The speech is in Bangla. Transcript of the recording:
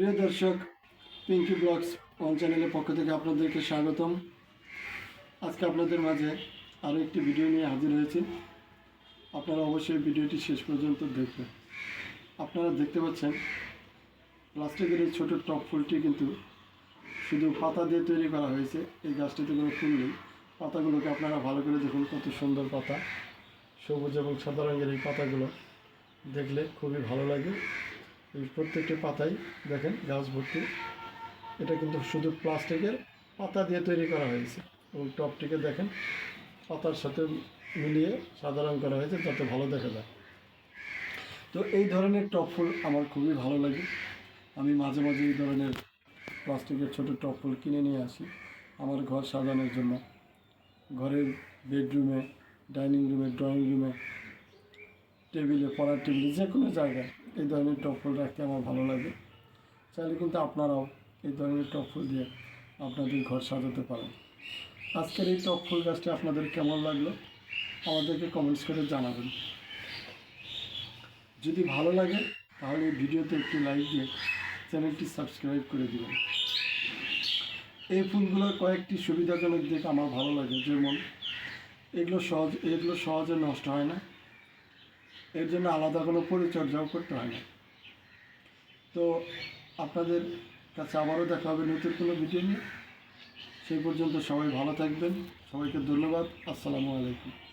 প্রিয় দর্শক পিঙ্কি ব্লগস ওয়ান চ্যানেলের পক্ষ থেকে আপনাদেরকে স্বাগতম। আজকে আপনাদের মাঝে আরও একটি ভিডিও নিয়ে হাজির হয়েছি। আপনারা অবশ্যই ভিডিওটি শেষ পর্যন্ত দেখবেন। আপনারা দেখতে পাচ্ছেন, প্লাস্টিকের এই ছোটো টপ ফুলটি কিন্তু শুধু পাতা দিয়ে তৈরি করা হয়েছে। এই গাছটিতে কোনো ফুল নেই। পাতাগুলোকে আপনারা ভালো করে দেখুন, কত সুন্দর পাতা। সবুজ এবং সাদা রঙের এই পাতাগুলো দেখলে খুবই ভালো লাগে। এই প্রত্যেকটি পাতাই দেখেন, গাছ ভর্তি। এটা কিন্তু শুধু প্লাস্টিকের পাতা দিয়ে তৈরি করা হয়েছে। এবং টপটিকে দেখেন, পাতার সাথে মিলিয়ে সাধারণ করা হয়েছে যাতে ভালো দেখা যায়। তো এই ধরনের টপ ফুল আমার খুবই ভালো লাগে। আমি মাঝে মাঝে এই ধরনের প্লাস্টিকের ছোটো টপ ফুল কিনে নিয়ে আসি আমার ঘর সাজানোর জন্য। ঘরের বেডরুমে, ডাইনিং রুমে, ড্রয়িং রুমে, টেবিলে, পড়ার টেবিলে, যে কোনো জায়গায়। এই ধরনের টপ ফুল রাখতে আমার ভালো লাগে। চাইলে কিন্তু আপনারাও এই ধরনের টপ ফুল দিয়ে আপনাদের ঘর সাজাতে পারেন। আজকের এই টপ ফুল গাছটি আপনাদের কেমন লাগল? আমাদেরকে কমেন্টস করে জানাবেন। যদি ভালো লাগে, তাহলে এই ভিডিওতে একটি লাইক দিয়ে চ্যানেলটি সাবস্ক্রাইব করে দিবেন। এই ফুলগুলোর কয়েকটি সুবিধাজনক দিক আমার ভালো লাগে। যেমন, এগুলো সহজ, এগুলো সহজে নষ্ট হয় না। এর জন্য আলাদা কোনো পরিচর্যাও করতে হয় না। তো আপনাদের কাছে আবারও দেখা হবে নতুন কোনো ভিডিও নিয়ে। সেই পর্যন্ত সবাই ভালো থাকবেন। সবাইকে ধন্যবাদ। আসসালামু আলাইকুম।